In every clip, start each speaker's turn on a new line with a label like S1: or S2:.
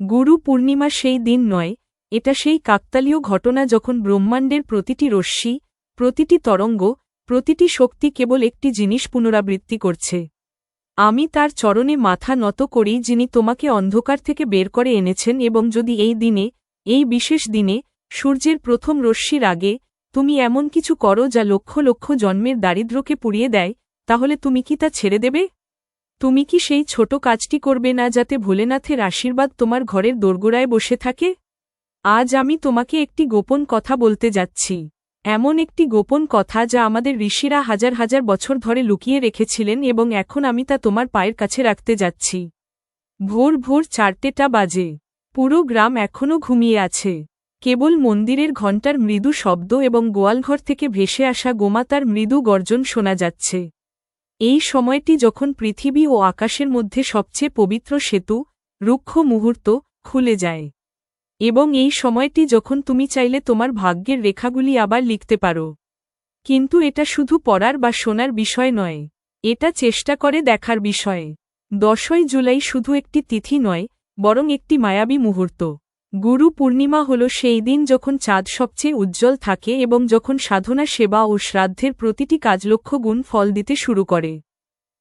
S1: গুরু পূর্ণিমা সেই দিন নয়, এটা সেই কাকতালীয় ঘটনা যখন ব্রহ্মাণ্ডের প্রতিটি রশ্মি, প্রতিটি তরঙ্গ, প্রতিটি শক্তি কেবল একটি জিনিস পুনরাবৃত্তি করছে। আমি তার চরণে মাথা নত করি যিনি তোমাকে অন্ধকার থেকে বের করে এনেছেন এবং যদি এই দিনে, এই বিশেষ দিনে, সূর্যের প্রথম রশ্মির আগে, তুমি এমন কিছু করো যা লক্ষ লক্ষ জন্মের দারিদ্র্যকে পুড়িয়ে দেয়, তাহলে তুমি কি তা ছেড়ে দেবে? তুমি কি সেই ছোট কাজটি করবে না যাতে ভোলেনাথের আশীর্বাদ তোমার ঘরের দোরগোড়ায় বসে থাকে? আজ আমি তোমাকে একটি গোপন কথা বলতে যাচ্ছি। এমন একটি গোপন কথা যা আমাদের ঋষিরা হাজার হাজার বছর ধরে লুকিয়ে রেখেছিলেন এবং এখন আমি তা তোমার পায়ের কাছে রাখতে যাচ্ছি। ভোর ভোর চারটেটা বাজে। পুরো গ্রাম এখনও ঘুমিয়ে আছে। কেবল মন্দিরের ঘণ্টার মৃদু শব্দ এবং গোয়ালঘর থেকে ভেসে আসা গোমাতার মৃদু গর্জন শোনা যাচ্ছে। এই সময়টি যখন পৃথিবী ও আকাশের মধ্যে সবচেয়ে পবিত্র সেতু, রুক্ষ মুহূর্ত খুলে যায়। এবং এই সময়টি যখন তুমি চাইলে তোমার ভাগ্যের রেখাগুলি আবার লিখতে পারো। কিন্তু এটা শুধু পড়ার বা শোনার বিষয় নয়, এটা চেষ্টা করে দেখার বিষয়। দশই জুলাই শুধু একটি তিথি নয়, বরং একটি মায়াবী মুহূর্ত। গুরু পূর্ণিমা হল সেই দিন যখন চাঁদ সবচেয়ে উজ্জ্বল থাকে এবং যখন সাধনা, সেবা ও শ্রাদ্ধের প্রতিটি কাজ লক্ষ গুণ ফল দিতে শুরু করে।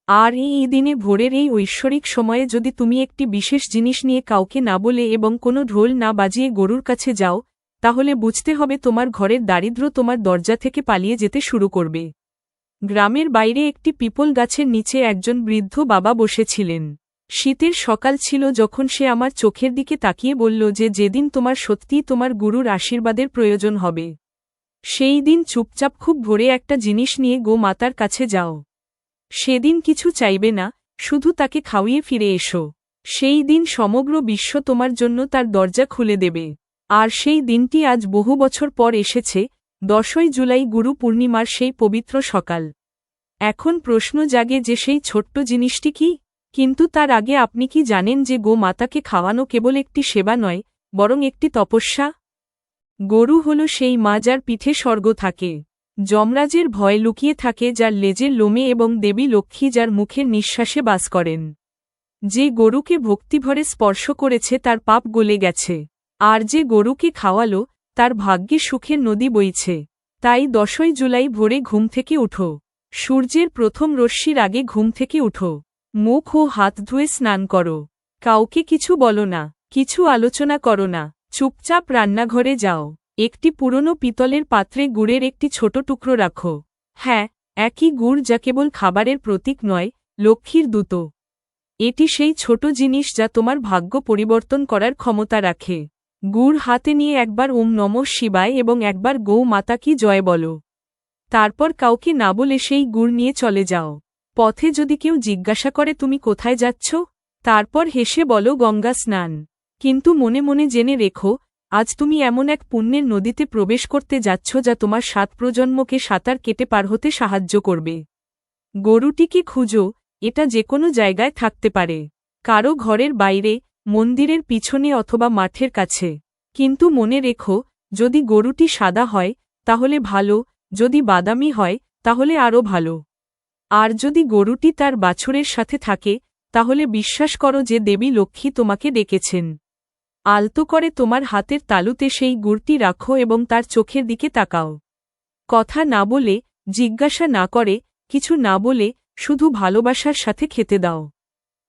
S1: আর এই দিনে ভোরের এই ঐশ্বরিক সময়ে যদি তুমি একটি বিশেষ জিনিস নিয়ে কাউকে না বলে এবং কোনো ঢোল না বাজিয়ে গরুর কাছে যাও, তাহলে বুঝতে হবে তোমার ঘরের দারিদ্র তোমার দরজা থেকে পালিয়ে যেতে শুরু করবে। গ্রামের বাইরে একটি পিপল গাছের নিচে একজন বৃদ্ধ বাবা বসেছিলেন। শীতের সকাল ছিল যখন সে আমার চোখের দিকে তাকিয়ে বলল যে যেদিন তোমার সত্যিই তোমার গুরুর আশীর্বাদের প্রয়োজন হবে, সেই দিন চুপচাপ খুব ভোরে একটা জিনিস নিয়ে গো মাতার কাছে যাও। সেদিন কিছু চাইবে না, শুধু তাকে খাওয়িয়ে ফিরে এসো। সেই দিন সমগ্র বিশ্ব তোমার জন্য তার দরজা খুলে দেবে। আর সেই দিনটি আজ বহু বছর পর এসেছে, দশই জুলাই গুরু পূর্ণিমার সেই পবিত্র সকাল। এখন প্রশ্ন জাগে যে সেই ছোট্ট জিনিসটি কি? কিন্তু তার আগে আপনি কি জানেন যে গো মাতাকে খাওয়ানো কেবল একটি সেবা নয়, বরং একটি তপস্যা? গরু হল সেই মা যার পিঠে স্বর্গ থাকে, যমরাজের ভয় লুকিয়ে থাকে যার লেজের লোমে এবং দেবী লক্ষ্মী যার মুখের নিঃশ্বাসে বাস করেন। যে গরুকে ভক্তিভরে স্পর্শ করেছে তার পাপ গলে গেছে, আর যে গরুকে খাওয়ালো, তার ভাগ্যে সুখের নদী বইছে। তাই দশই জুলাই ভোরে ঘুম থেকে উঠো, সূর্যের প্রথম রশ্মির আগে ঘুম থেকে উঠো। মুখ ও হাত ধুয়ে স্নান করো। কাউকে কিছু বলো না, কিছু আলোচনা করো না, চুপচাপ রান্নাঘরে যাও। একটি পুরনো পিতলের পাত্রে গুড়ের একটি ছোট টুকরো রাখো। হ্যাঁ একই গুড় যা কেবল খাবারের প্রতীক নয়, লক্ষ্মীর দূত। এটি সেই ছোট জিনিস যা তোমার ভাগ্য পরিবর্তন করার ক্ষমতা রাখে। গুড় হাতে নিয়ে একবার ওম নম শিবায় এবং একবার গৌ মাতা কি জয় বলো। তারপর কাউকে না বলে সেই গুড় নিয়ে চলে যাও। পথে যদি কেউ জিজ্ঞাসা করে, তুমি কোথায় যাচ্ছ? তারপর হেসে বলো, গঙ্গা স্নান। কিন্তু মনে মনে জেনে রেখো, আজ তুমি এমন এক পুণ্যের নদীতে প্রবেশ করতে যাচ্ছ, যা তোমার সাত প্রজন্মকে সাঁতার কেটে পার হতে সাহায্য করবে। গরুটিকে খুঁজো, এটা যে কোনো জায়গায় থাকতে পারে, কারও ঘরের বাইরে, মন্দিরের পিছনে অথবা মাঠের কাছে। কিন্তু মনে রেখো, যদি গরুটি সাদা হয়, তাহলে ভালো, যদি বাদামি হয়, তাহলে আরও ভালো। আর যদি গরুটি তার বাছুরের সাথে থাকে, তাহলে বিশ্বাস করো যে দেবী লক্ষ্মী তোমাকে ডেকেছেন। আলতো করে তোমার হাতের তালুতে সেই গুড়টি রাখো এবং তার চোখের দিকে তাকাও। কথা না বলে, জিজ্ঞাসা না করে, কিছু না বলে, শুধু ভালোবাসার সাথে খেতে দাও।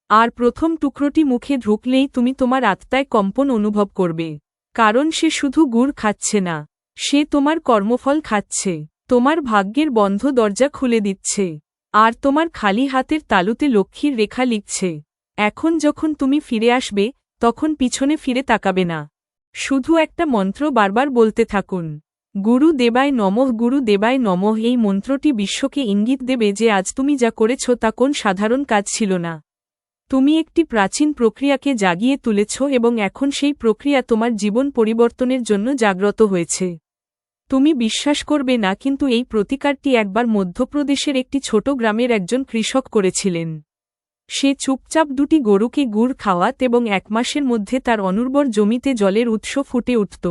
S1: আর প্রথম টুকরোটি মুখে ঢুকলেই তুমি তোমার আত্মায় কম্পন অনুভব করবে। কারণ সে শুধু গুড় খাচ্ছে না, সে তোমার কর্মফল খাচ্ছে, তোমার ভাগ্যের বন্ধ দরজা খুলে দিচ্ছে। আর তোমার খালি হাতের তালুতে লক্ষ্মীর রেখা লিখছে। এখন যখন তুমি ফিরে আসবে, তখন পিছনে ফিরে তাকাবে না। শুধু একটা মন্ত্র বারবার বলতে থাকুন। গুরু দেবায় নমঃ, গুরু দেবায় নমঃ, এই মন্ত্রটি বিশ্বকে ইঙ্গিত দেবে যে আজ তুমি যা করেছ তা কোন সাধারণ কাজ ছিল না। তুমি একটি প্রাচীন প্রক্রিয়াকে জাগিয়ে তুলেছ এবং এখন সেই প্রক্রিয়া তোমার জীবন পরিবর্তনের জন্য জাগ্রত হয়েছে। তুমি বিশ্বাস করবে না, কিন্তু এই প্রতিকারটি একবার মধ্যপ্রদেশের একটি ছোট গ্রামের একজন কৃষক করেছিলেন। সে চুপচাপ দুটি গরুকে গুড় খাওয়াত এবং এক মাসের মধ্যে তার অনুর্বর জমিতে জলের উৎস ফুটে উঠত।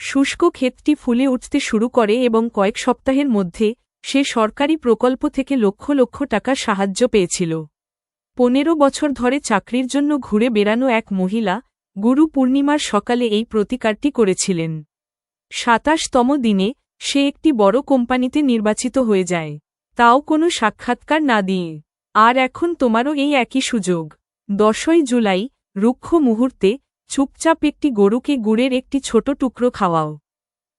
S1: শুষ্ক ক্ষেতটি ফুলে উঠতে শুরু করে এবং কয়েক সপ্তাহের মধ্যে সে সরকারি প্রকল্প থেকে লক্ষ লক্ষ টাকার সাহায্য পেয়েছিল। পনেরো বছর ধরে চাকরির জন্য ঘুরে বেড়ানো এক মহিলা গুরু পূর্ণিমার সকালে এই প্রতিকারটি করেছিলেন। সাতাশতম দিনে সে একটি বড় কোম্পানিতে নির্বাচিত হয়ে যায়। তাও কোনো সাক্ষাৎকার না দিয়ে। আর এখন তোমারও এই একই সুযোগ। দশই জুলাই, রুক্ষ মুহূর্তে চুপচাপ একটি গরুকে গুড়ের একটি ছোট টুকরো খাওয়াও।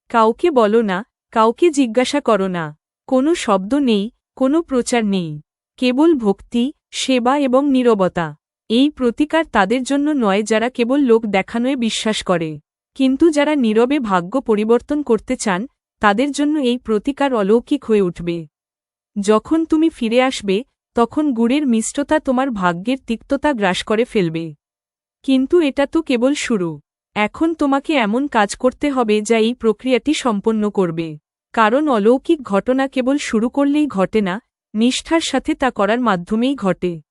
S1: কাউকে বলো না, কাউকে জিজ্ঞাসা করো না। কোনো শব্দ নেই, কোনো প্রচার নেই। কেবল ভক্তি, সেবা এবং নীরবতা। এই প্রতিকার তাদের জন্য নয় যারা কেবল লোক দেখানোয় বিশ্বাস করে। কিন্তু যারা নীরবে ভাগ্য পরিবর্তন করতে চান, তাদের জন্য এই প্রতিকার অলৌকিক হয়ে উঠবে। যখন তুমি ফিরে আসবে, তখন গুড়ের মিষ্টতা তোমার ভাগ্যের তিক্ততা গ্রাস করে ফেলবে। কিন্তু এটা তো কেবল শুরু। এখন তোমাকে এমন কাজ করতে হবে যা এই প্রক্রিয়াটি সম্পন্ন করবে। কারণ অলৌকিক ঘটনা কেবল শুরু করলেই ঘটে না, নিষ্ঠার সাথে তা করার মাধ্যমেই ঘটে।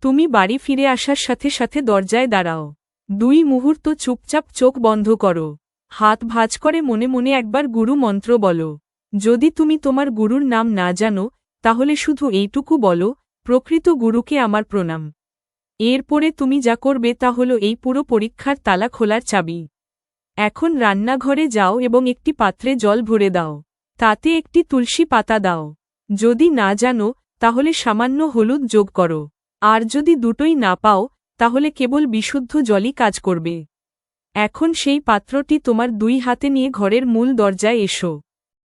S1: তুমি বাড়ি ফিরে আসার সাথে সাথে দরজায় দাঁড়াও। দুই মুহূর্ত চুপচাপ চোখ বন্ধ করো। হাত ভাজ করে মনে মনে একবার গুরু মন্ত্র বলো। যদি তুমি তোমার গুরুর নাম না জানো, তাহলে শুধু এইটুকু বলো, প্রকৃত গুরুকে আমার প্রণাম। এরপরে তুমি যা করবে তা হল এই পুরো পরীক্ষার তালা খোলার চাবি। এখন রান্নাঘরে যাও এবং একটি পাত্রে জল ভরে দাও। তাতে একটি তুলসী পাতা দাও। যদি না জানো, তাহলে সামান্য হলুদ যোগ করো। আর যদি দুটোই না পাও তাহলে কেবল বিশুদ্ধ জলই কাজ করবে। এখন সেই পাত্রটি তোমার দুই হাতে নিয়ে ঘরের মূল দরজায় এসো।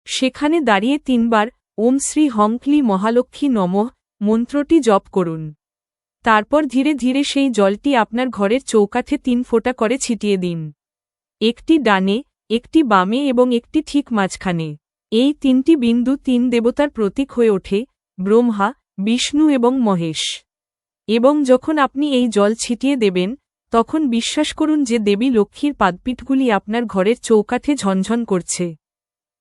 S1: সেখানে দাঁড়িয়ে তিনবার, ওম শ্রী হংক্লি মহালক্ষ্মী নমঃ, মন্ত্রটি জপ করুন। তারপর ধীরে ধীরে সেই জলটি আপনার ঘরের চৌকাঠে তিন ফোঁটা করে ছিটিয়ে দিন। একটি ডানে, একটি বামে এবং একটি ঠিক মাঝখানে। এই তিনটি বিন্দু তিন দেবতার প্রতীক হয়ে ওঠে, ব্রহ্মা, বিষ্ণু এবং মহেশ। এবং যখন আপনি এই জল ছিটিয়ে দেবেন, তখন বিশ্বাস করুন যে দেবী লক্ষ্মীর পাদপীঠগুলি আপনার ঘরের চৌকাঠে ঝনঝন করছে।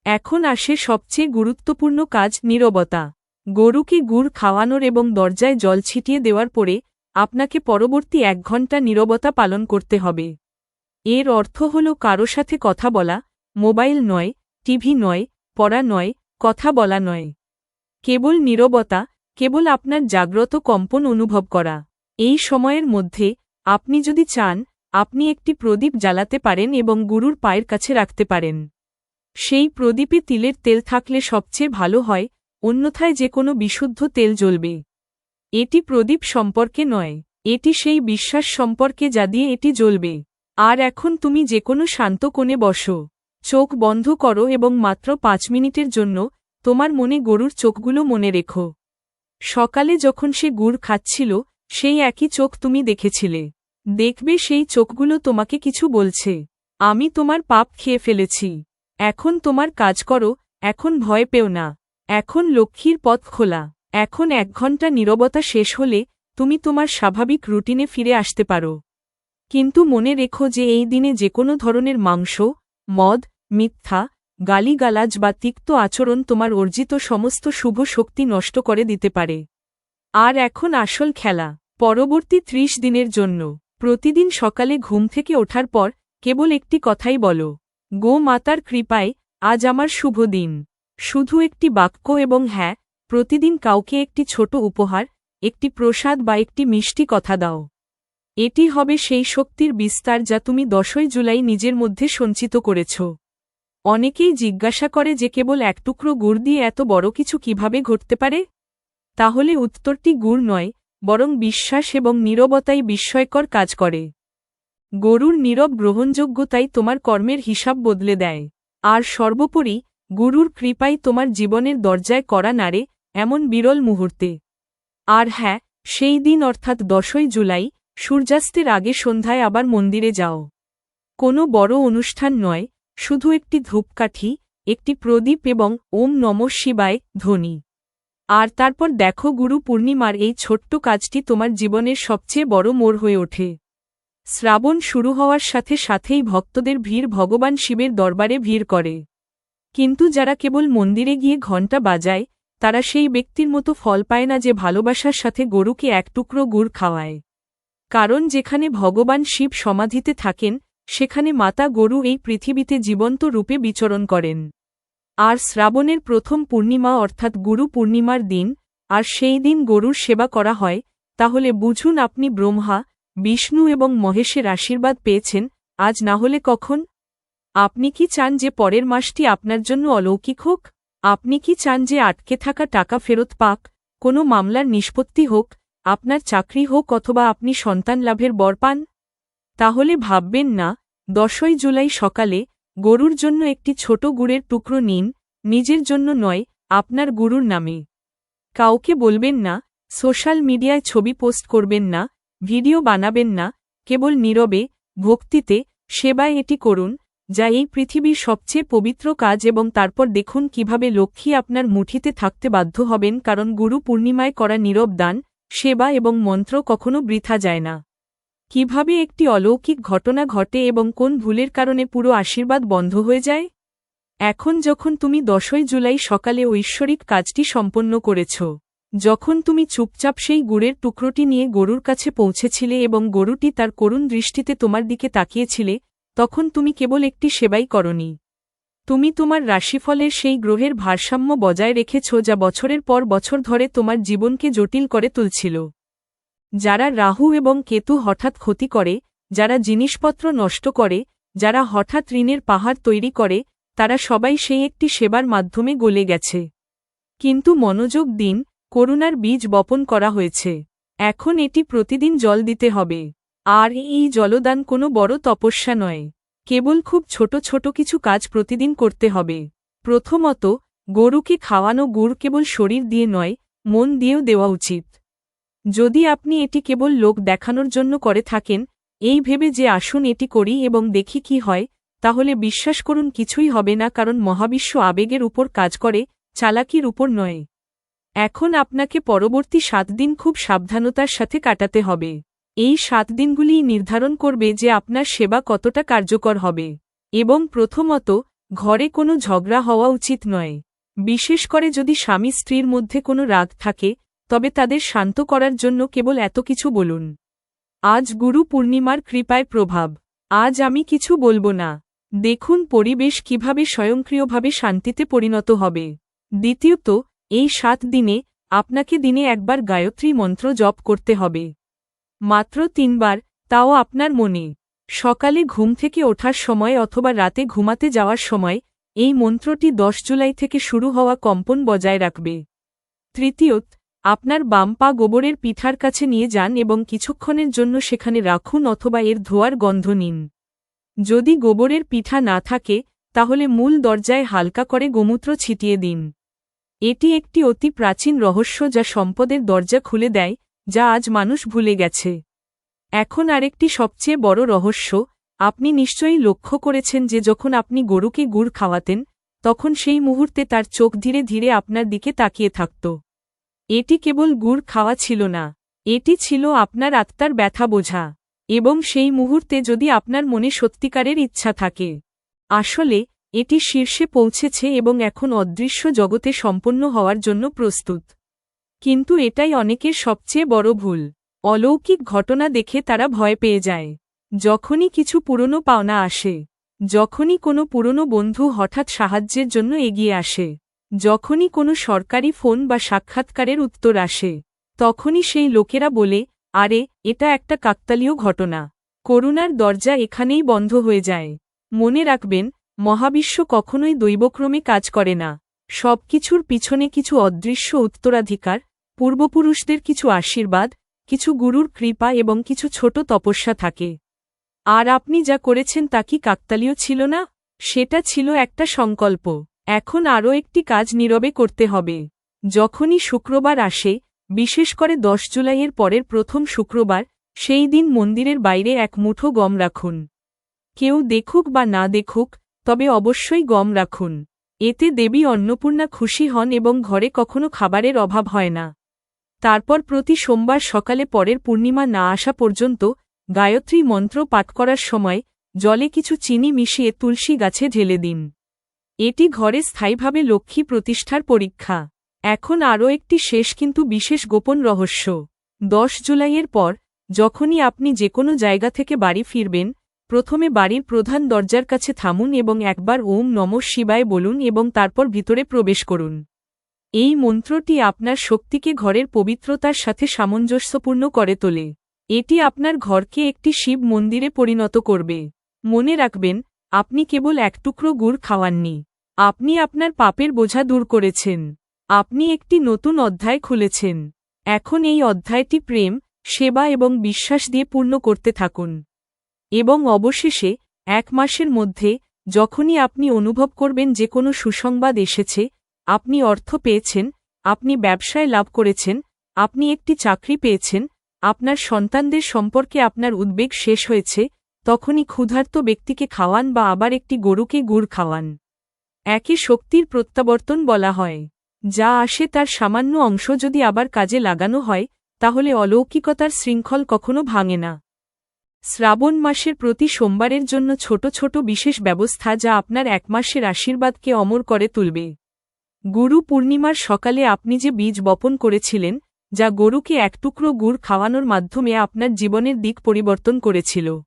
S1: এখন আসে সবচেয়ে গুরুত্বপূর্ণ কাজ, নীরবতা। গরুকে গুড় খাওয়ানোর এবং দরজায় জল ছিটিয়ে দেওয়ার পরে, আপনাকে পরবর্তী এক ঘণ্টা নীরবতা পালন করতে হবে। এর অর্থ হল কারও সাথে কথা বলা, মোবাইল নয়, টিভি নয়, পড়া নয়, কথা বলা নয়। কেবল নীরবতা কেবল আপনার জাগ্রত কম্পন অনুভব করা। এই সময়ের মধ্যে, আপনি যদি চান, আপনি একটি প্রদীপ জ্বালাতে পারেন এবং গুরুর পায়ের কাছে রাখতে পারেন। সেই প্রদীপে তিলের তেল থাকলে সবচেয়ে ভালো হয়, অন্যথায় যে কোনো বিশুদ্ধ তেল জ্বলবে। এটি প্রদীপ সম্পর্কে নয়, এটি সেই বিশ্বাস সম্পর্কে যা দিয়ে এটি জ্বলবে। আর এখন তুমি যে কোনো শান্ত কোণে বসো। চোখ বন্ধ করো এবং মাত্র পাঁচ মিনিটের জন্য তোমার মনে গরুর চোখগুলো মনে রেখো। সকালে যখন সে গুড় খাচ্ছিল, সেই একই চোখ তুমি দেখেছিলে। দেখবে সেই চোখগুলো তোমাকে কিছু বলছে। আমি তোমার পাপ খেয়ে ফেলেছি। এখন তোমার কাজ করো, এখন ভয় পেও না। এখন লক্ষ্মীর পথ খোলা। এখন এক ঘণ্টা নীরবতা শেষ হলে, তুমি তোমার স্বাভাবিক রুটিনে ফিরে আসতে পারো। কিন্তু মনে রেখো যে এই দিনে যে কোনো ধরনের মাংস, মদ, মিথ্যা গালিগালাজ বা তিক্ত আচরণ তোমার অর্জিত সমস্ত শুভ শক্তি নষ্ট করে দিতে পারে। আর এখন আসল খেলা, পরবর্তী ত্রিশ দিনের জন্য। প্রতিদিন সকালে ঘুম থেকে ওঠার পর কেবল একটি কথাই বলো, গো মাতার কৃপায়, আজ আমার শুভ দিন। শুধু একটি বাক্য এবং হ্যাঁ প্রতিদিন কাউকে একটি ছোট উপহার, একটি প্রসাদ বা একটি মিষ্টি কথা দাও। এটি হবে সেই শক্তির বিস্তার যা তুমি দশই জুলাই নিজের মধ্যে সঞ্চিত করেছ। অনেকেই জিজ্ঞাসা করে যে কেবল এক টুকরো গুড় দিয়ে এত বড় কিছু কীভাবে ঘটতে পারে? তাহলে উত্তরটি গুড় নয়, বরং বিশ্বাস এবং নীরবতাই বিস্ময়কর কাজ করে। গরুর নীরব গ্রহণযোগ্যতাই তোমার কর্মের হিসাব বদলে দেয়। আর সর্বোপরি, গুরুর কৃপাই তোমার জীবনের দরজায় করা নাড়ে, এমন বিরল মুহূর্তে। আর হ্যাঁ সেই দিন অর্থাৎ দশই জুলাই, সূর্যাস্তের আগে সন্ধ্যায় আবার মন্দিরে যাও। কোনো বড় অনুষ্ঠান নয় শুধু একটি ধূপকাঠি, একটি প্রদীপ এবং ওম নম শিবায় ধ্বনি। আর তারপর দেখো গুরু পূর্ণিমার এই ছোট্ট কাজটি তোমার জীবনের সবচেয়ে বড় মোড় হয়ে ওঠে। শ্রাবণ শুরু হওয়ার সাথে সাথেই ভক্তদের ভিড় ভগবান শিবের দরবারে ভিড় করে। কিন্তু যারা কেবল মন্দিরে গিয়ে ঘণ্টা বাজায়, তারা সেই ব্যক্তির মতো ফল পায় না যে ভালোবাসার সাথে গরুকে এক টুকরো গুড় খাওয়ায়। কারণ যেখানে ভগবান শিব সমাধিতে থাকেন সেখানে মাতা গরু এই পৃথিবীতে জীবন্ত রূপে বিচরণ করেন। আর শ্রাবণের প্রথম পূর্ণিমা অর্থাৎ গুরু পূর্ণিমার দিন, আর সেই দিন গরুর সেবা করা হয়, তাহলে বুঝুন আপনি ব্রহ্মা, বিষ্ণু এবং মহেশের আশীর্বাদ পেয়েছেন, আজ না হলে কখন? আপনি কি চান যে পরের মাসটি আপনার জন্য অলৌকিক হোক? আপনি কি চান যে আটকে থাকা টাকা ফেরত পাক? কোনো মামলার নিষ্পত্তি হোক, আপনার চাকরি হোক অথবা আপনি সন্তান লাভের বর পান? তাহলে ভাববেন না, দশই জুলাই সকালে গরুর জন্য একটি ছোট গুড়ের টুকরো নিন, নিজের জন্য নয়, আপনার গুরুর নামে। কাউকে বলবেন না, সোশ্যাল মিডিয়ায় ছবি পোস্ট করবেন না, ভিডিও বানাবেন না, কেবল নীরবে, ভক্তিতে, সেবায় এটি করুন, যা এই পৃথিবীর সবচেয়ে পবিত্র কাজ এবং তারপর দেখুন কীভাবে লক্ষ্মী আপনার মুঠিতে থাকতে বাধ্য হবেন কারণ গুরু পূর্ণিমায় করা নীরব দান, সেবা এবং মন্ত্র কখনো বৃথা যায় না। কীভাবে একটি অলৌকিক ঘটনা ঘটে এবং কোন ভুলের কারণে পুরো আশীর্বাদ বন্ধ হয়ে যায়? এখন যখন তুমি দশই জুলাই সকালে ঐশ্বরিক কাজটি সম্পন্ন করেছ, যখন তুমি চুপচাপ সেই গুড়ের টুকরোটি নিয়ে গরুর কাছে পৌঁছেছিলে এবং গরুটি তার করুণ দৃষ্টিতে তোমার দিকে তাকিয়েছিলে, তখন তুমি কেবল একটি সেবাই করনি। তুমি তোমার রাশিফলের সেই গ্রহের ভারসাম্য বজায় রেখেছ যা বছরের পর বছর ধরে তোমার জীবনকে জটিল করে তুলছিল। যারা রাহু এবং কেতু হঠাৎ ক্ষতি করে, যারা জিনিসপত্র নষ্ট করে, যারা হঠাৎ ঋণের পাহাড় তৈরি করে, তারা সবাই সেই একটি সেবার মাধ্যমে গলে গেছে। কিন্তু মনোযোগ দিন, করুণার বীজ বপন করা হয়েছে। এখন এটি প্রতিদিন জল দিতে হবে। আর এই জলদান কোনো বড় তপস্যা নয়। কেবল খুব ছোট ছোট কিছু কাজ প্রতিদিন করতে হবে। প্রথমত, গরুকে খাওয়ানো গুড় কেবল শরীর দিয়ে নয়, মন দিয়েও দেওয়া উচিত। যদি আপনি এটি কেবল লোক দেখানোর জন্য করে থাকেন, এই ভেবে যে আসুন এটি করি এবং দেখি কি হয়, তাহলে বিশ্বাস করুন কিছুই হবে না কারণ মহাবিশ্ব আবেগের উপর কাজ করে, চালাকির উপর নয়। এখন আপনাকে পরবর্তী সাত দিন খুব সাবধানতার সাথে কাটাতে হবে। এই সাত দিনগুলিই নির্ধারণ করবে যে আপনার সেবা কতটা কার্যকর হবে। এবং প্রথমত, ঘরে কোনো ঝগড়া হওয়া উচিত নয়। বিশেষ করে যদি স্বামী স্ত্রীর মধ্যে কোনো রাগ থাকে তবে তাদের শান্ত করার জন্য কেবল এত কিছু বলুন। আজ গুরু পূর্ণিমার কৃপায় প্রভাব। আজ আমি কিছু বলব না। দেখুন পরিবেশ কীভাবে স্বয়ংক্রিয়ভাবে শান্তিতে পরিণত হবে। দ্বিতীয়ত, এই সাত দিনে আপনাকে দিনে একবার গায়ত্রী মন্ত্র জপ করতে হবে। মাত্র তিনবার, তাও আপনার মনে। সকালে ঘুম থেকে ওঠার সময় অথবা রাতে ঘুমাতে যাওয়ার সময় এই মন্ত্রটি দশ জুলাই থেকে শুরু হওয়া কম্পন বজায় রাখবে। তৃতীয়ত আপনার বাম পা গোবরের পিঠার কাছে নিয়ে যান এবং কিছুক্ষণের জন্য সেখানে রাখুন অথবা এর ধোয়ার গন্ধ নিন। যদি গোবরের পিঠা না থাকে, তাহলে মূল দরজায় হালকা করে গোমূত্র ছিটিয়ে দিন। এটি একটি অতি প্রাচীন রহস্য যা সম্পদের দরজা খুলে দেয়, যা আজ মানুষ ভুলে গেছে। এখন আরেকটি সবচেয়ে বড় রহস্য, আপনি নিশ্চয়ই লক্ষ্য করেছেন যে যখন আপনি গরুকে গুড় খাওয়াতেন, তখন সেই মুহূর্তে তার চোখ ধীরে ধীরে আপনার দিকে তাকিয়ে থাকত। এটি কেবল গুড় খাওয়া ছিল না। এটি ছিল আপনার আত্মার ব্যথা বোঝা। এবং সেই মুহূর্তে যদি আপনার মনে সত্যিকারের ইচ্ছা থাকে। আসলে, এটি শীর্ষে পৌঁছেছে এবং এখন অদৃশ্য জগতে সম্পন্ন হওয়ার জন্য প্রস্তুত। কিন্তু এটাই অনেকের সবচেয়ে বড় ভুল। অলৌকিক ঘটনা দেখে তারা ভয় পেয়ে যায়। যখনই কিছু পুরনো পাওনা আসে, যখনই কোনো পুরনো বন্ধু হঠাৎ সাহায্যের জন্য এগিয়ে আসে। যখনই কোনো সরকারি ফোন বা সাক্ষাৎকারের উত্তর আসে, তখনই সেই লোকেরা বলে, আরে, এটা একটা কাকতালীয় ঘটনা। করুণার দরজা এখানেই বন্ধ হয়ে যায়। মনে রাখবেন, মহাবিশ্ব কখনোই দৈবক্রমে কাজ করে না। সবকিছুর পিছনে কিছু অদৃশ্য উত্তরাধিকার, পূর্বপুরুষদের কিছু আশীর্বাদ, কিছু গুরুর কৃপা এবং কিছু ছোট তপস্যা থাকে। আর আপনি যা করেছেন তা কি কাকতালীয় ছিল না? সেটা ছিল একটা সংকল্প। এখন আরও একটি কাজ নীরবে করতে হবে। যখনই শুক্রবার আসে, বিশেষ করে দশ জুলাইয়ের পরের প্রথম শুক্রবার, সেই দিন মন্দিরের বাইরে এক মুঠো গম রাখুন। কেউ দেখুক বা না দেখুক, তবে অবশ্যই গম রাখুন। এতে দেবী অন্নপূর্ণা খুশি হন এবং ঘরে কখনো খাবারের অভাব হয় না। তারপর প্রতি সোমবার সকালে পরের পূর্ণিমা না আসা পর্যন্ত, গায়ত্রী মন্ত্র পাঠ করার সময়, জলে কিছু চিনি মিশিয়ে তুলসী গাছে ঢেলে দিন। এটি ঘরে স্থায়ীভাবে লক্ষ্মী প্রতিষ্ঠার পরীক্ষা। এখন আরও একটি শেষ কিন্তু বিশেষ গোপন রহস্য। দশ জুলাইয়ের পর, যখনই আপনি যে কোনো জায়গা থেকে বাড়ি ফিরবেন, প্রথমে বাড়ির প্রধান দরজার কাছে থামুন এবং একবার ওম নম শিবায় বলুন এবং তারপর ভিতরে প্রবেশ করুন। এই মন্ত্রটি আপনার শক্তিকে ঘরের পবিত্রতার সাথে সামঞ্জস্যপূর্ণ করে তোলে। এটি আপনার ঘরকে একটি শিব মন্দিরে পরিণত করবে। মনে রাখবেন আপনি কেবল এক টুকরো গুড় খাওয়াননি। আপনি আপনার পাপের বোঝা দূর করেছেন। আপনি একটি নতুন অধ্যায় খুলেছেন। এখন এই অধ্যায়টি প্রেম, সেবা এবং বিশ্বাস দিয়ে পূর্ণ করতে থাকুন। এবং অবশেষে, এক মাসের মধ্যে, যখনই আপনি অনুভব করবেন যে কোনো সুসংবাদ এসেছে, আপনি অর্থ পেয়েছেন, আপনি ব্যবসায় লাভ করেছেন, আপনি একটি চাকরি পেয়েছেন, আপনার সন্তানদের সম্পর্কে আপনার উদ্বেগ শেষ হয়েছে তখনই ক্ষুধার্ত ব্যক্তিকে খাওয়ান বা আবার একটি গরুকে গুড় খাওয়ান। একে শক্তির প্রত্যাবর্তন বলা হয়। যা আসে তার সামান্য অংশ যদি আবার কাজে লাগানো হয়, তাহলে অলৌকিকতার শৃঙ্খল কখনো ভাঙে না। শ্রাবণ মাসের প্রতি সোমবারের জন্য ছোট ছোট বিশেষ ব্যবস্থা যা আপনার এক মাসের আশীর্বাদকে অমর করে তুলবে। গুরু পূর্ণিমার সকালে আপনি যে বীজ বপন করেছিলেন, যা গরুকে এক টুকরো গুড় খাওয়ানোর মাধ্যমে আপনার জীবনের দিক পরিবর্তন করেছিল।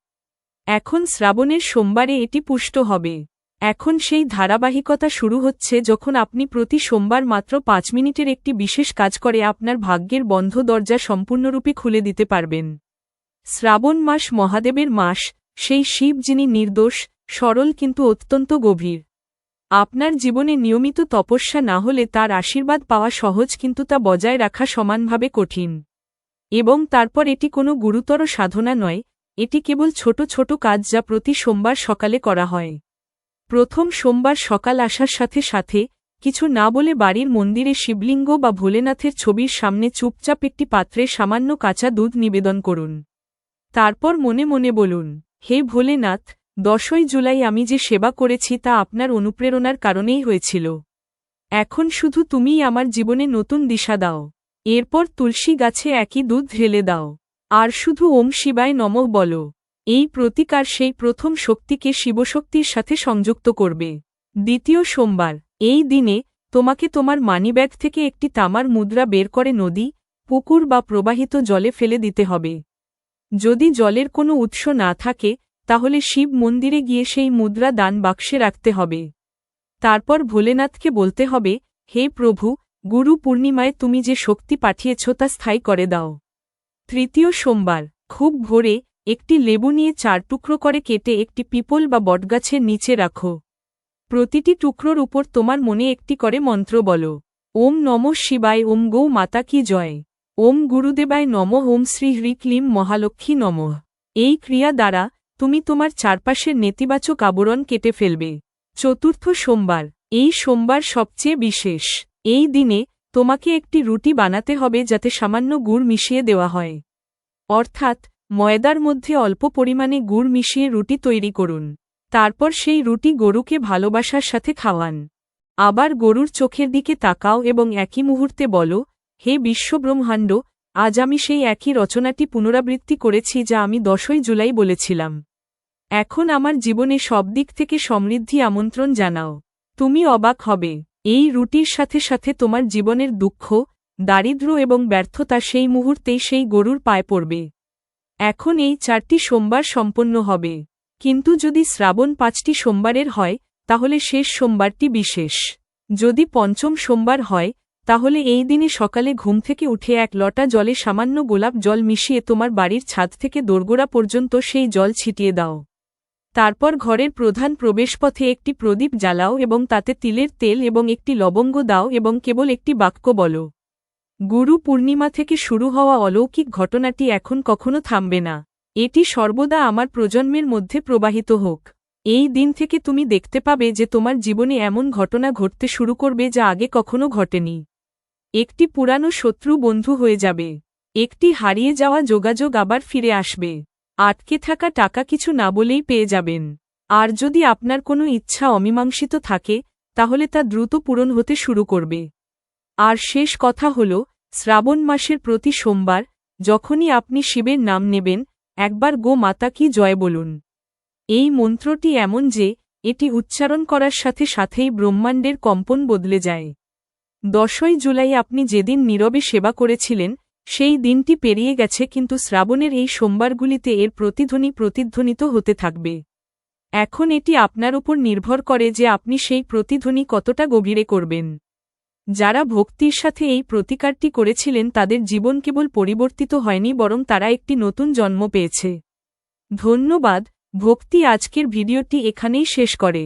S1: এখন শ্রাবণের সোমবারে এটি পুষ্ট হবে। এখন সেই ধারাবাহিকতা শুরু হচ্ছে যখন আপনি প্রতি সোমবার মাত্র পাঁচ মিনিটের একটি বিশেষ কাজ করে আপনার ভাগ্যের বন্ধ দরজা সম্পূর্ণরূপে খুলে দিতে পারবেন। শ্রাবণ মাস মহাদেবের মাস, সেই শিব যিনি নির্দোষ, সরল কিন্তু অত্যন্ত গভীর। আপনার জীবনে নিয়মিত তপস্যা না হলে তার আশীর্বাদ পাওয়া সহজ কিন্তু তা বজায় রাখা সমানভাবে কঠিন। এবং তারপর এটি কোনো গুরুতর সাধনা নয় এটি কেবল ছোট ছোট কাজ যা প্রতি সোমবার সকালে করা হয়। প্রথম সোমবার সকাল আসার সাথে সাথে, কিছু না বলে বাড়ির মন্দিরে শিবলিঙ্গ বা ভোলেনাথের ছবির সামনে চুপচাপ একটি পাত্রে সামান্য কাঁচা দুধ নিবেদন করুন। তারপর মনে মনে বলুন, হে ভোলেনাথ, দশই জুলাই আমি যে সেবা করেছি তা আপনার অনুপ্রেরণার কারণেই হয়েছিল। এখন শুধু তুমিই আমার জীবনে নতুন দিশা দাও। এরপর তুলসী গাছে একই দুধ ঢেলে দাও। আর শুধু ওম শিবায় নমঃ বল। এই প্রতিকার সেই প্রথম শক্তিকে শিবশক্তির সাথে সংযুক্ত করবে। দ্বিতীয় সোমবার, এই দিনে, তোমাকে তোমার মানিব্যাগ থেকে একটি তামার মুদ্রা বের করে নদী, পুকুর বা প্রবাহিত জলে ফেলে দিতে হবে। যদি জলের কোনো উৎস না থাকে, তাহলে শিব মন্দিরে গিয়ে সেই মুদ্রা দান বাক্সে রাখতে হবে। তারপর ভোলেনাথকে বলতে হবে, হে প্রভু, গুরু পূর্ণিমায় তুমি যে শক্তি পাঠিয়েছ তা স্থায়ী করে দাও। তৃতীয় সোমবার, খুব ভোরে, একটি লেবু নিয়ে চার টুকরো করে কেটে একটি পিপল বা বটগাছের নিচে রাখো। প্রতিটি টুকরোর উপর তোমার মনে একটি করে মন্ত্র বলো। ওম নম শিবায়, ওম গৌ মাতা কি জয়। ওম গুরুদেবায় নম, ওম শ্রী হ্রিক্লিম মহালক্ষ্মী নমঃ। এই ক্রিয়া দ্বারা, তুমি তোমার চারপাশের নেতিবাচক আবরণ কেটে ফেলবে। চতুর্থ সোমবার, এই সোমবার সবচেয়ে বিশেষ। এই দিনে তোমাকে একটি রুটি বানাতে হবে যাতে সামান্য গুড় মিশিয়ে দেওয়া হয়। অর্থাৎ, ময়দার মধ্যে অল্প পরিমাণে গুড় মিশিয়ে রুটি তৈরি করুন। তারপর সেই রুটি গরুকে ভালোবাসার সাথে খাওয়ান। আবার গরুর চোখের দিকে তাকাও এবং একই মুহূর্তে বলো, হে বিশ্বব্রহ্মাণ্ড, আজ আমি সেই একই রচনাটি পুনরাবৃত্তি করেছি যা আমি দশই জুলাই বলেছিলাম। এখন আমার জীবনে সব দিক থেকে সমৃদ্ধি আমন্ত্রণ জানাও। তুমি অবাক হবে। এই রুটির সাথে সাথে তোমার জীবনের দুঃখ দারিদ্র এবং ব্যর্থতা সেই মুহূর্তেই সেই গরুর পায়ে পড়বে। এখন এই চারটি সোমবার সম্পন্ন হবে। কিন্তু যদি শ্রাবণ পাঁচটি সোমবারের হয়, তাহলে শেষ সোমবারটি বিশেষ। যদি পঞ্চম সোমবার হয়, তাহলে এই দিনে সকালে ঘুম থেকে উঠে এক লটা জলে সামান্য গোলাপ জল মিশিয়ে তোমার বাড়ির ছাদ থেকে দোরগোড়া পর্যন্ত সেই জল ছিটিয়ে দাও। তারপর ঘরের প্রধান প্রবেশপথে একটি প্রদীপ জ্বালাও এবং তাতে তিলের তেল এবং একটি লবঙ্গ দাও এবং কেবল একটি বাক্য বলো। গুরু পূর্ণিমা থেকে শুরু হওয়া অলৌকিক ঘটনাটি এখন কখনো থামবে না। এটি সর্বদা আমার প্রজন্মের মধ্যে প্রবাহিত হোক। এই দিন থেকে তুমি দেখতে পাবে যে তোমার জীবনে এমন ঘটনা ঘটতে শুরু করবে যা আগে কখনো ঘটেনি। একটি পুরানো শত্রু বন্ধু হয়ে যাবে। একটি হারিয়ে যাওয়া যোগাযোগ আবার ফিরে আসবে। আটকে থাকা টাকা কিছু না বলেই পেয়ে যাবেন। আর যদি আপনার কোনো ইচ্ছা অমীমাংসিত থাকে, তাহলে তা দ্রুত পূরণ হতে শুরু করবে। আর শেষ কথা হল, শ্রাবণ মাসের প্রতি সোমবার, যখনই আপনি শিবের নাম নেবেন, একবার গো মাতা কি জয় বলুন। এই মন্ত্রটি এমন যে, এটি উচ্চারণ করার সাথে সাথেই ব্রহ্মাণ্ডের কম্পন বদলে যায়। দশই জুলাই আপনি যেদিন নীরবে সেবা করেছিলেন সেই দিনটি পেরিয়ে গেছে কিন্তু শ্রাবণের এই সোমবারগুলিতে এর প্রতিধ্বনি প্রতিধ্বনিত হতে থাকবে। এখন এটি আপনার উপর নির্ভর করে যে আপনি সেই প্রতিধ্বনি কতটা গভীরে করবেন। যারা ভক্তির সাথে এই প্রতিকারটি করেছিলেন তাদের জীবন কেবল পরিবর্তিত হয়নি বরং তারা একটি নতুন জন্ম পেয়েছে। ধন্যবাদ, ভক্তি আজকের ভিডিওটি এখানেই শেষ করে।